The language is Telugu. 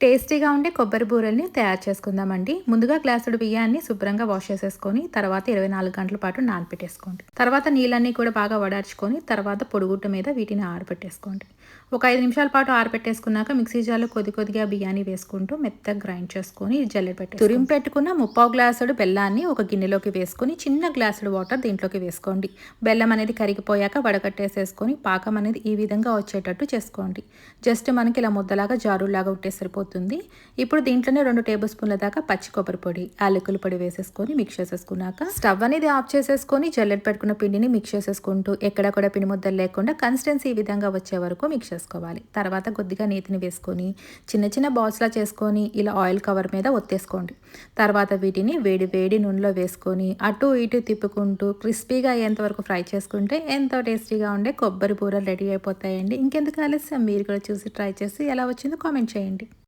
టేస్టీగా ఉండే కొబ్బరి బూరెల్ని తయారు చేసుకుందామండి. ముందుగా గ్లాసుడు బియ్యాన్ని శుభ్రంగా వాష్ చేసేసుకొని తర్వాత ఇరవై నాలుగు గంటల పాటు నానపెట్టేసుకోండి తర్వాత నీళ్ళన్నీ కూడా బాగా వడార్చుకొని తర్వాత పొడుగుట్ట మీద వీటిని ఆరబెట్టేసుకోండి. ఒక ఐదు నిమిషాల పాటు ఆరబెట్టేసుకున్నాక మిక్సీ జార్లో కొద్ది కొద్దిగా బియ్యాన్ని వేసుకుంటూ మెత్తగా గ్రైండ్ చేసుకొని జల్లెడ పెట్టి తురిం పెట్టుకున్న ముప్పావు గ్లాసుడు బెల్లాన్ని ఒక గిన్నెలోకి వేసుకొని చిన్న గ్లాసుడు వాటర్ దీంట్లోకి వేసుకోండి. బెల్లం అనేది కరిగిపోయాక వడగట్టేసేసుకొని పాకం అనేది ఈ విధంగా వచ్చేటట్టు చేసుకోండి. జస్ట్ మనకి ఇలా ముద్దలాగా జారులాగా ఉంటే సరిపోతుంది. ఇప్పుడు దీంట్లోనే రెండు టేబుల్ స్పూన్ల దాకా పచ్చి కొబ్బరి పొడి యాలకుల పొడి వేసేసుకొని మిక్స్ చేసేసుకున్నాక స్టవ్ అనేది ఆఫ్ చేసేసుకొని జల్లెడ పెట్టుకున్న పిండిని మిక్స్ చేసేసుకుంటూ ఎక్కడ కూడా పిండి ముద్దలు లేకుండా కన్సిస్టెన్సీ ఈ విధంగా వచ్చే వరకు మిక్స్ చేసుకోవాలి. తర్వాత కొద్దిగా నీతిని వేసుకొని చిన్న చిన్న బాల్స్లా చేసుకొని ఇలా ఆయిల్ కవర్ మీద ఒత్తేసుకోండి. తర్వాత వీటిని వేడి వేడి నూనెలో వేసుకొని అటు ఇటు తిప్పుకుంటూ క్రిస్పీగా అయ్యేంతవరకు ఫ్రై చేసుకుంటే ఎంతో టేస్టీగా ఉండే కొబ్బరి బూరలు రెడీ అయిపోతాయండి. ఇంకెందుకు ఆలస్యం? మీరు కూడా చూసి ట్రై చేసి ఎలా వచ్చిందో కామెంట్ చేయండి.